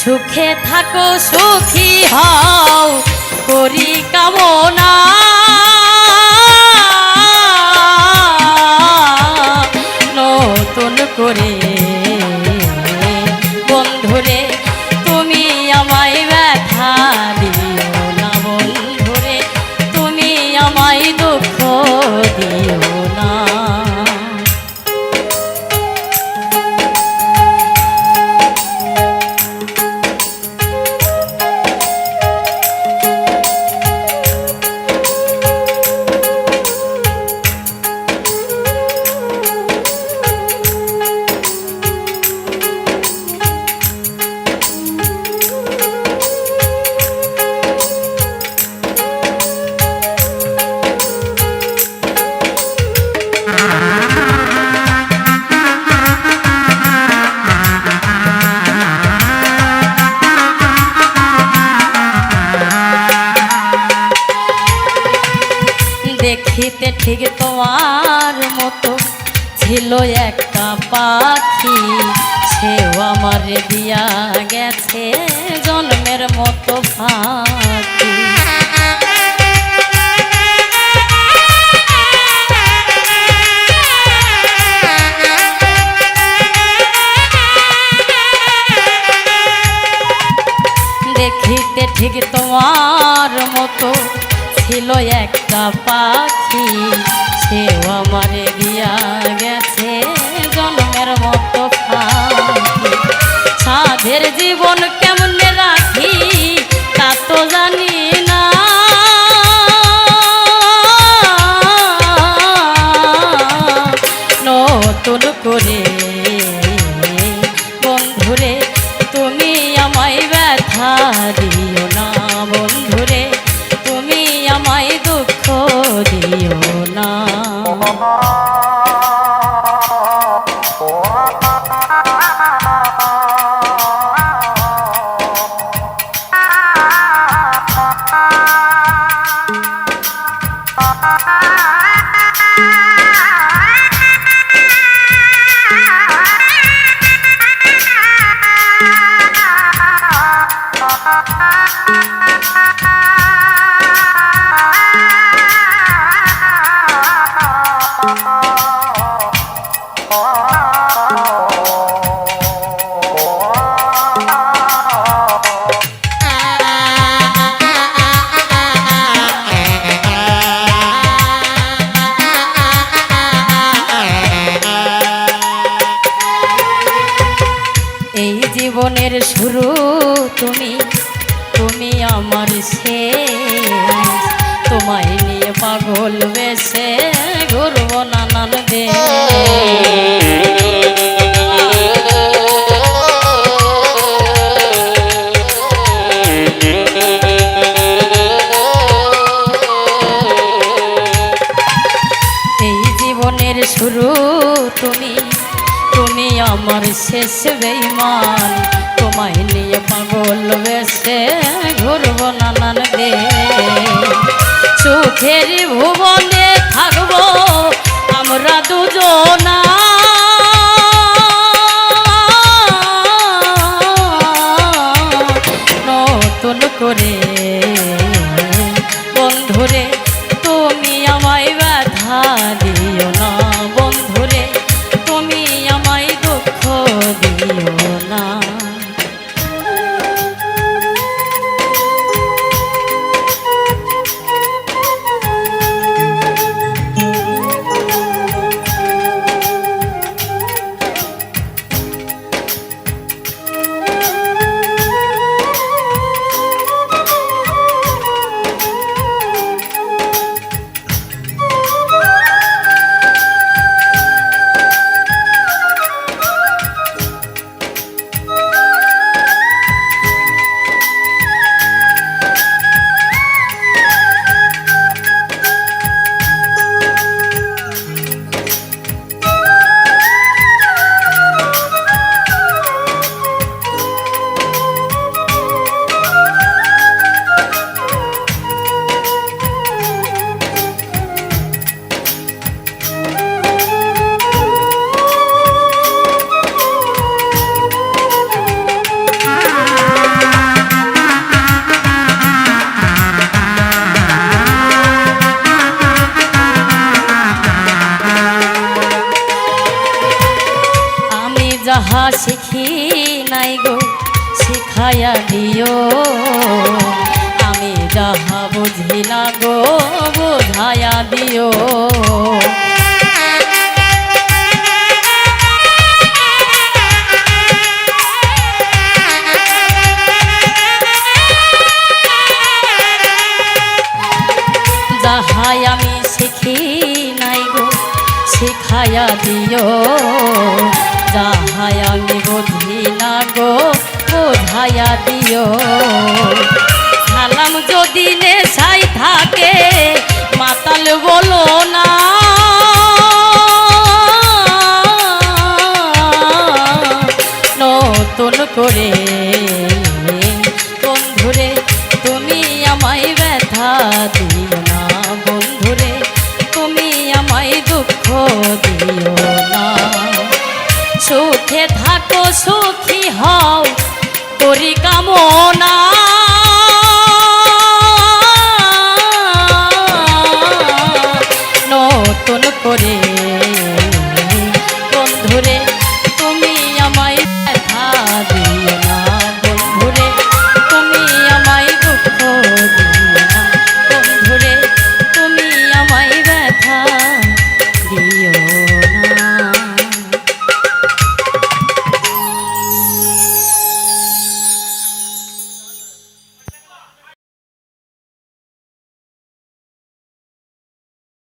সুখে থাকো সুখী হও। ঠিক তোমার মতো ছিল একটা পাখি, সেও আমার দিয়া গেছে জন্মের মতো ফাঁকি। দেখিতে ঠিক তোমার মতো ছিল একটা পাখি সেও আমারে দিয়া গেছে জন্মের মতো সাধের জীবন কেমনে রাখি, তা তো জানি না। নতুন করে বন্ধুরে, তুমি আমায় ব্যথা দিও না বন্ধুরে জীবনের শুরু তুমি তুমি আমার শেষ। তোমায় নিয়ে পাগল বেশে ঘুরবো নানান এই জীবনের শুরু তুমি তুমি আমার শেষ বেইমান তোমায় পাগল বেশে ঘুরবো নানান দে চোখের ভুবনে শিখি নাই গো শিখায়া দিও। আমি যাহা বুঝি না গো বোঝায়া দিও। যাহাই আমি শিখি নাই গো শিখায়া দিও। যাহাই আমি বুঝি না গো বোঝায়া দিও। সালাম যদি নেশাই থাকে, মাতাল বলো না। নতুন করে বন্ধুরে, তুমি আমায় ব্যথা দিও। থাকো সুখী হও করি কামনা নতুন করে